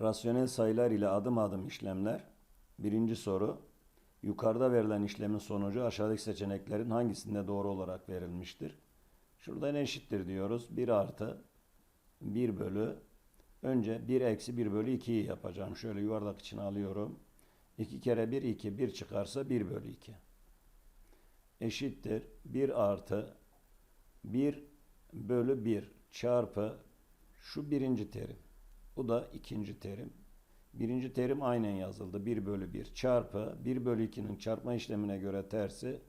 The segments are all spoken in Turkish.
Rasyonel sayılar ile adım adım işlemler. Birinci soru. Yukarıda verilen işlemin sonucu aşağıdaki seçeneklerin hangisinde doğru olarak verilmiştir? Şuradan eşittir diyoruz. 1 artı 1 bölü önce 1 eksi 1 bölü 2'yi yapacağım. Şöyle yuvarlak içine alıyorum. 2 kere 1 2 1 çıkarsa 1 bölü 2 eşittir 1 artı 1 bölü 1 çarpı şu birinci terim. Bu da ikinci terim. Birinci terim aynen yazıldı. 1 bölü 1 çarpı 1 bölü 2'nin çarpma işlemine göre tersi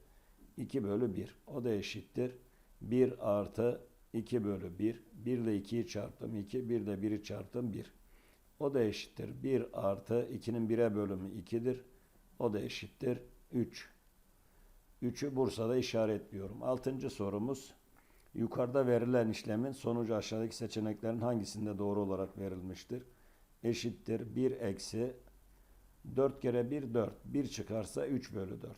2 bölü 1. O da eşittir. 1 artı 2 bölü 1. 1 ile 2'yi çarptım 2. 1 de 1'i çarptım 1. O da eşittir. 1 artı 2'nin 1'e bölümü 2'dir. O da eşittir. 3. 3'ü Bursa'da işaretliyorum. Altıncı sorumuz. Yukarıda verilen işlemin sonucu aşağıdaki seçeneklerin hangisinde doğru olarak verilmiştir? Eşittir 1 eksi 4 kere 1 4. 1 çıkarsa 3 bölü 4.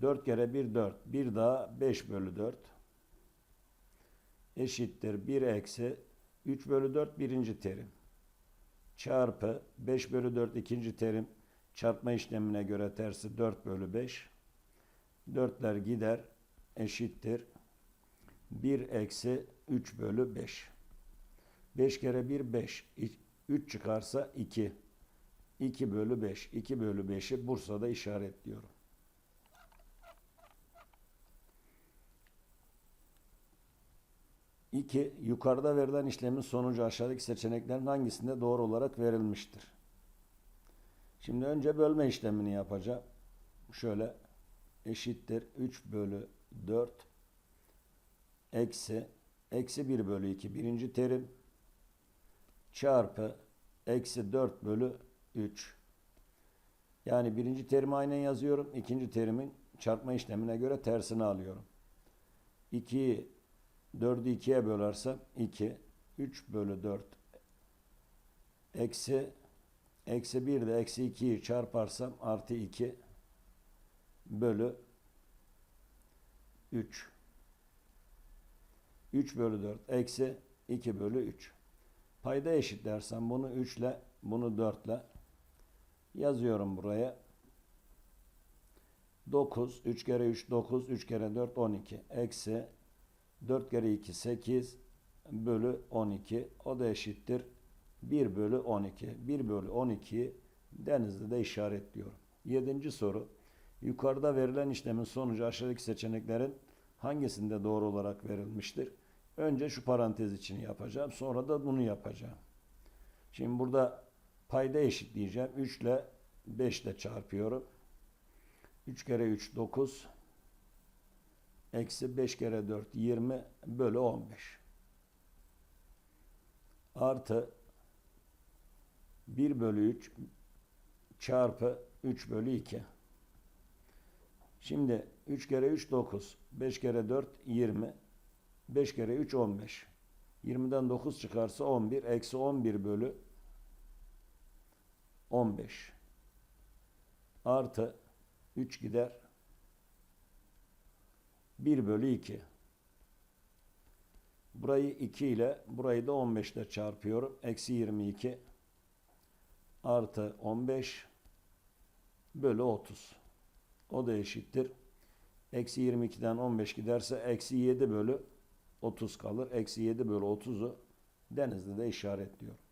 4 kere 1 4. 1 daha 5 bölü 4. Eşittir 1 eksi 3 bölü 4 birinci terim. Çarpı 5 bölü 4 ikinci terim. Çarpma işlemine göre tersi 4 bölü 5. 4'ler gider eşittir. 1 eksi 3 bölü 5. 5 kere 1 5. 3 çıkarsa 2. 2 bölü 5. 2 bölü 5'i Bursa'da işaretliyorum. İki, yukarıda verilen işlemin sonucu aşağıdaki seçeneklerin hangisinde doğru olarak verilmiştir? Şimdi önce bölme işlemini yapacağım. Şöyle eşittir 3 bölü 4 eksi eksi 1 bölü 2 birinci terim çarpı eksi 4 bölü 3. Yani birinci terimi aynen yazıyorum. ikinci terimin çarpma işlemine göre tersini alıyorum. 2'yi 4'ü 2'ye bölersem 2. 3 bölü 4 eksi eksi 1 de eksi 2'yi çarparsam artı 2 bölü 3. 3 bölü 4 eksi 2 bölü 3. Payda eşitlersem bunu 3 ile bunu 4 ile yazıyorum buraya. 9, 3 kere 3 9, 3 kere 4 12. Eksi 4 kere 2 8 bölü 12. O da eşittir 1 bölü 12. 1 bölü 12'yi denizde de işaretliyorum. Yedinci soru. Yukarıda verilen işlemin sonucu aşağıdaki seçeneklerin hangisinde doğru olarak verilmiştir? Önce şu parantez içini yapacağım. Sonra da bunu yapacağım. Şimdi burada payda eşitleyeceğim. 3 ile 5 ile çarpıyorum. 3 kere 3 9 eksi 5 kere 4 20 bölü 15 artı 1 bölü 3 çarpı 3 bölü 2 şimdi 3 kere 3 9 5 kere 4 20 5 kere 3 15 20'den 9 çıkarsa 11 eksi 11 bölü 15 artı 3 gider 1 bölü 2. Burayı 2 ile burayı da 15 ile çarpıyorum. Eksi 22 artı 15 bölü 30. O da eşittir. Eksi 22'den 15 giderse eksi 7 bölü 30 kalır. Eksi 7 bölü 30'u denizde de işaretliyorum.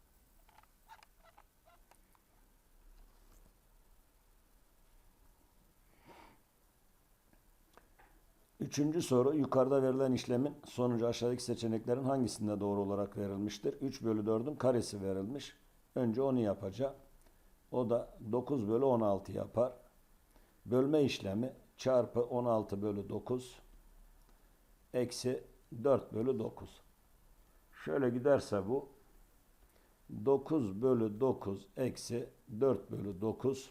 Üçüncü soru yukarıda verilen işlemin sonucu aşağıdaki seçeneklerin hangisinde doğru olarak verilmiştir? 3 bölü 4'ün karesi verilmiş. Önce onu yapacağım. O da 9 bölü 16 yapar. Bölme işlemi çarpı 16 bölü 9 eksi 4 bölü 9. Şöyle giderse bu 9 bölü 9 eksi 4 bölü 9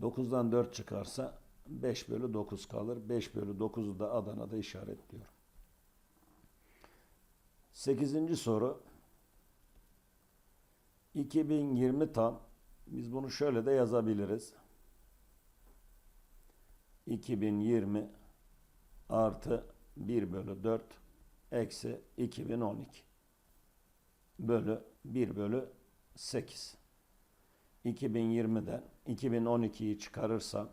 9'dan 4 çıkarsa 5 bölü 9 kalır. 5 bölü 9'u da Adana'da işaretliyorum. 8. soru 2020 tam biz bunu şöyle de yazabiliriz. 2020 artı 1 bölü 4 eksi 2012. bölü 1 bölü 8. 2020'den 2012'yi çıkarırsam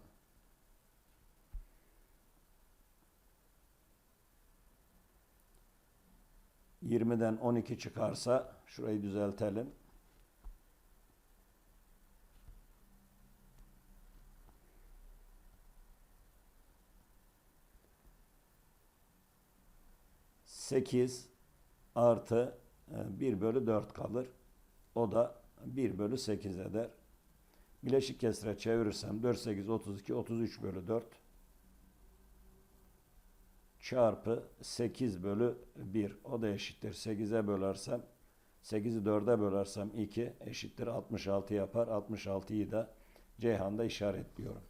20'den 12 çıkarsa şurayı düzeltelim. Sekiz artı e, 1 bölü 4 kalır. O da 1 bölü 8 eder. Bileşik kesre çevirirsem 4, 8, 32, 33 bölü 4 çarpı 8 bölü 1. O da eşittir. 8'e bölersem 8'i 4'e bölersem 2 eşittir 66 yapar. 66'yı da Ceyhan'da işaretliyorum.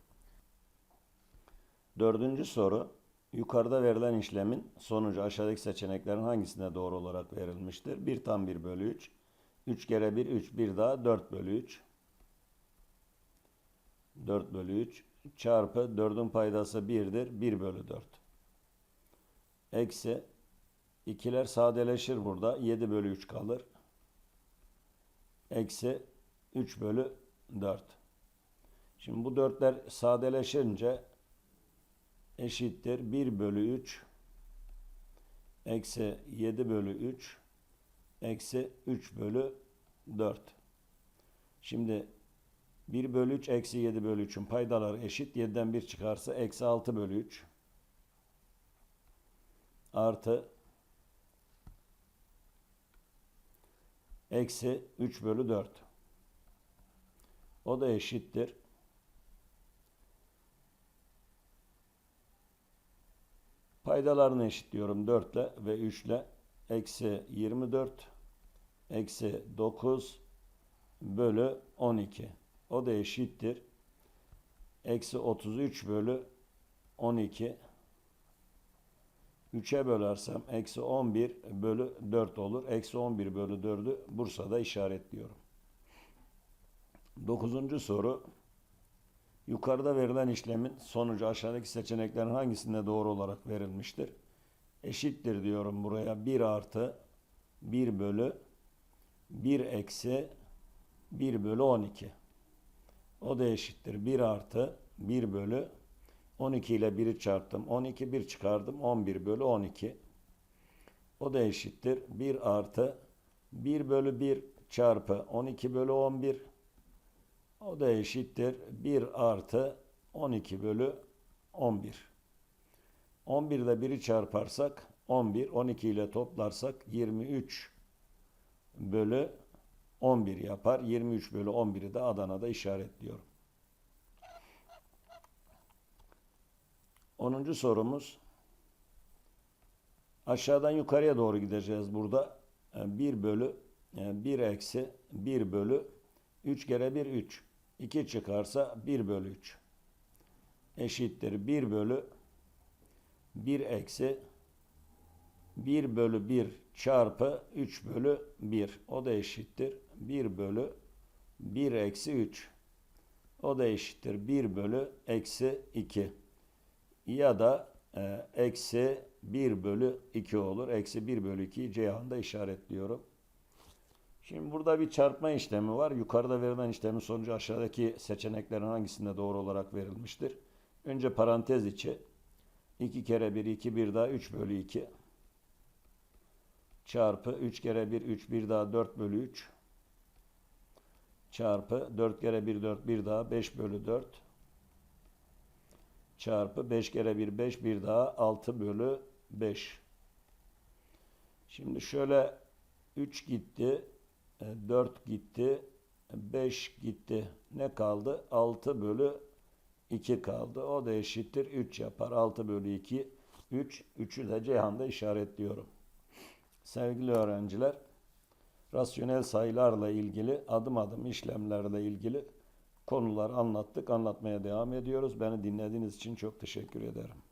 Dördüncü soru. Yukarıda verilen işlemin sonucu aşağıdaki seçeneklerin hangisinde doğru olarak verilmiştir? 1 tam 1 bölü 3. 3 kere 1 3 bir daha 4 bölü 3. 4 bölü 3 çarpı 4'ün paydası 1'dir. 1 bölü 4. Eksi 2'ler sadeleşir burada. 7 bölü 3 kalır. Eksi 3 bölü 4. Şimdi bu 4'ler sadeleşince eşittir 1 bölü 3 eksi 7 bölü 3 eksi 3 bölü 4. Şimdi 1 bölü 3 eksi 7 bölü 3'ün paydaları eşit. 7'den 1 çıkarsa eksi 6 bölü 3 artı eksi 3 bölü 4. O da eşittir. Paydalarını eşitliyorum 4 ile ve 3 ile. Eksi 24 eksi 9 bölü 12. O da eşittir. Eksi 33 bölü 12. 3'e bölersem eksi 11 bölü 4 olur. Eksi 11 bölü 4'ü Bursa'da işaretliyorum. Dokuzuncu soru. Yukarıda verilen işlemin sonucu aşağıdaki seçeneklerin hangisinde doğru olarak verilmiştir? Eşittir diyorum buraya 1 artı 1 bölü 1 eksi 1 bölü 12. O da eşittir 1 artı 1 bölü 12 ile 1'i çarptım. 12 1 çıkardım. 11 bölü 12. O da eşittir. 1 artı 1 bölü 1 çarpı 12 bölü 11. O da eşittir. 1 artı 12 bölü 11. 11 ile 1'i çarparsak 11. 12 ile toplarsak 23 bölü 11 yapar. 23 bölü 11'i de Adana'da işaretliyorum. 10. sorumuz. Aşağıdan yukarıya doğru gideceğiz burada. 1 bölü 1 eksi 1 bölü 3 kere 1 3. 2 çıkarsa 1 bölü 3. Eşittir 1 bölü 1 eksi 1 bölü 1 çarpı 3 bölü 1. O da eşittir 1 bölü 1 eksi 3. O da eşittir 1 bölü eksi 2 ya da e, eksi 1 bölü 2 olur. Eksi 1 bölü 2'yi Ceyhan'da işaretliyorum. Şimdi burada bir çarpma işlemi var. Yukarıda verilen işlemin sonucu aşağıdaki seçeneklerin hangisinde doğru olarak verilmiştir? Önce parantez içi 2 kere 1 2 bir daha 3 bölü 2 çarpı 3 kere 1 3 bir daha 4 bölü 3 çarpı 4 kere 1 4 bir daha 5 bölü 4 çarpı 5 kere 1 5 bir daha 6 bölü 5. Şimdi şöyle 3 gitti, 4 e, gitti, 5 gitti. Ne kaldı? 6 bölü 2 kaldı. O da eşittir 3 yapar. 6 bölü 2 3. 3'ü de Ceyhan'da işaretliyorum. Sevgili öğrenciler, rasyonel sayılarla ilgili adım adım işlemlerle ilgili konular anlattık, anlatmaya devam ediyoruz. Beni dinlediğiniz için çok teşekkür ederim.